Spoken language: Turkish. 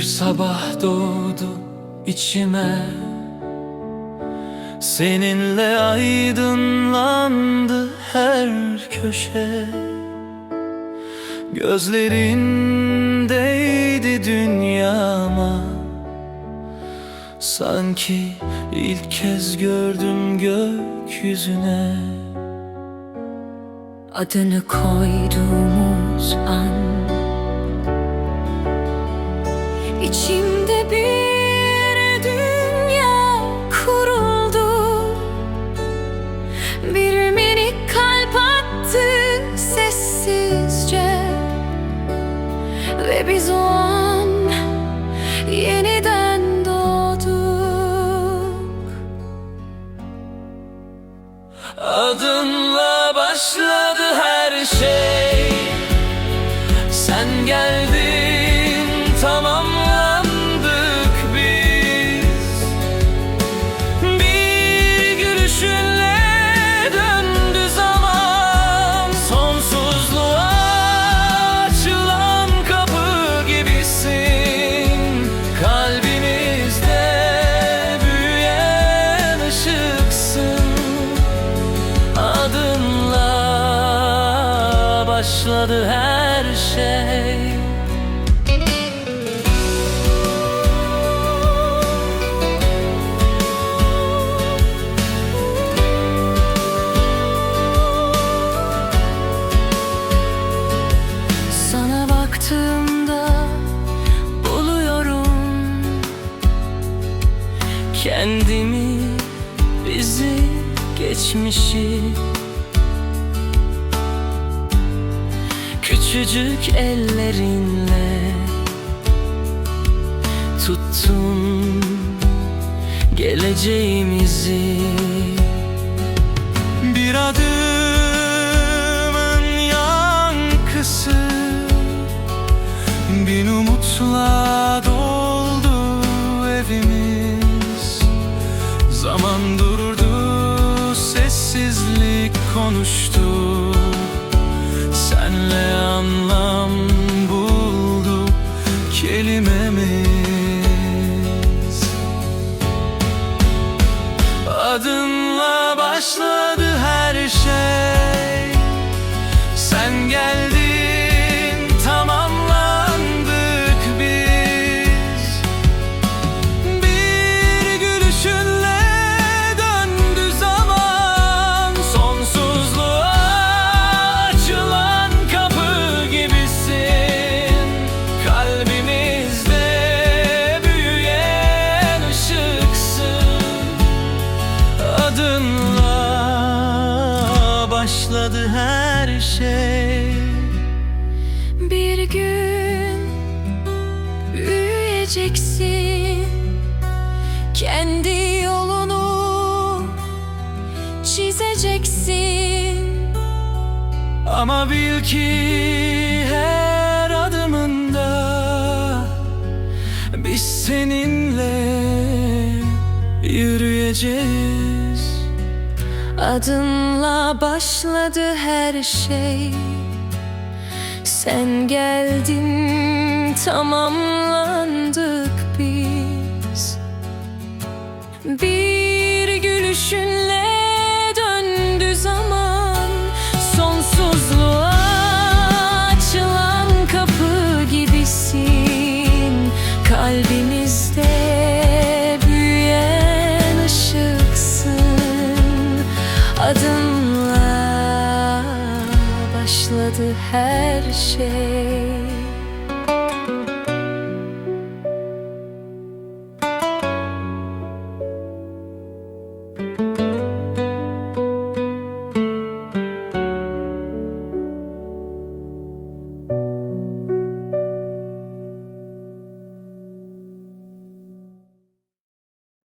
sabah doğdu içime. Seninle aydınlandı her köşe. Gözlerindeydi dünyama. Sanki ilk kez gördüm gökyüzüne. Adını koyduğumuz an İçimde bir dünya kuruldu. Bir minik kalp attı sessizce. Ve biz o an yeniden doğduk. Adınla başladı her şey. Sen geldin başladı her şey. Sana baktığımda buluyorum Kendimi, bizi, geçmişi Küçücük ellerinle Tuttun geleceğimizi. Bir adımın yankısı Bin umutla doldu evimiz. Zaman durdu, sessizlik konuştu Senle anlam buldu kelimemiz her şey. Bir gün büyüyeceksin. Kendi yolunu çizeceksin. Ama bil ki her adımında Biz seninle yürüyeceğiz Adınla başladı her şey. Sen geldin tamamlandık biz. Bir gülüşünle had a shame.